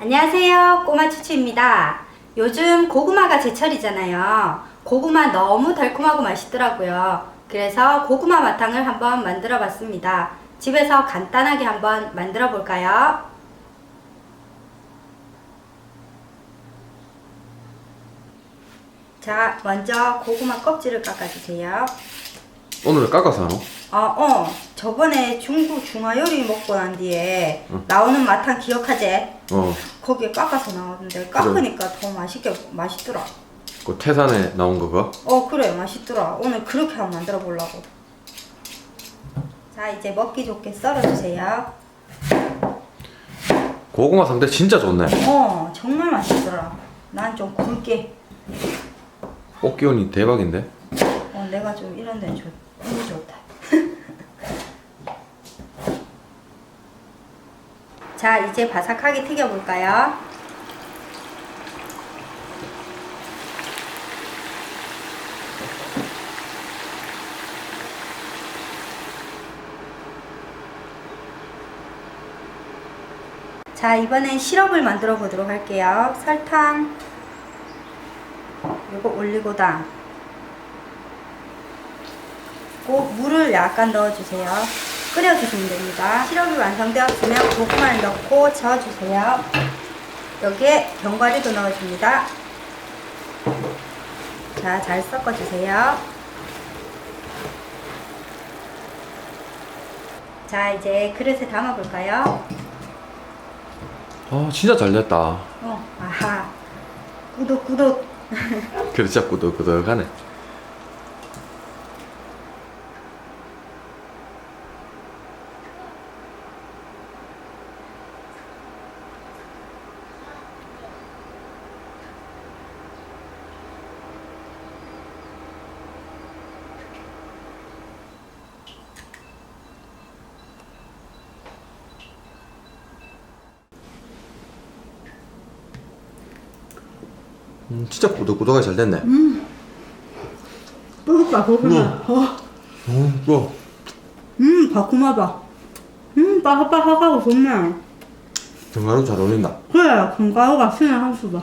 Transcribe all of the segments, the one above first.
안녕하세요. 꼬마 추추입니다. 요즘 고구마가 제철이잖아요. 고구마 너무 달콤하고 맛있더라고요. 그래서 고구마 마탕을 한번 만들어 봤습니다. 집에서 간단하게 한번 만들어 볼까요? 자, 먼저 고구마 껍질을 깎아주세요. 오늘 깎아서 하노? 어, 어. 저번에 중국 중화 요리 먹고 난 뒤에 응. 나오는 마탕 기억하지? 어, 거기에 깎아서 나오는데 깎으니까 더 맛있게 맛있더라. 그 태산에 나온 거가? 어 그래 맛있더라. 오늘 그렇게 한번 만들어 보려고. 자 이제 먹기 좋게 썰어 주세요. 고구마 상태 진짜 좋네. 어 정말 맛있더라. 난 좀 굵게. 꽃기운이 대박인데? 어 내가 좀 이런 데는 좀 운이 좋다. 자 이제 바삭하게 튀겨볼까요? 자 이번엔 시럽을 만들어 보도록 할게요. 설탕, 요거 올리고당, 꼭 물을 약간 넣어주세요. 끓여주시면 됩니다. 시럽이 완성되었으면 고구마를 넣고 저어주세요. 여기에 견과류도 넣어줍니다. 자, 잘 섞어주세요. 자, 이제 그릇에 담아볼까요? 아, 진짜 잘 됐다. 어, 아하. 구독, 구독. 진짜 꾸덕꾸덕하네. 음, 진짜 꾸덕꾸덕하게 잘 됐네. 뜨겁다, 고구마. 어, 뭐, 음, 바꾸마봐. 음, 바삭바삭하고 좋네. 정말로 잘 어울린다. 그래, 견과류가 신의 한 수다.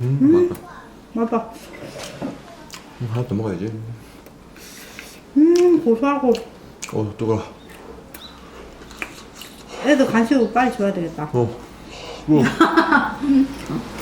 음, 맞다. 맞아. 음, 하나 더 먹어야지. 음, 고소하고. 어, 뜨거워. 애들 간식을 빨리 줘야 되겠다. 어, 뭐.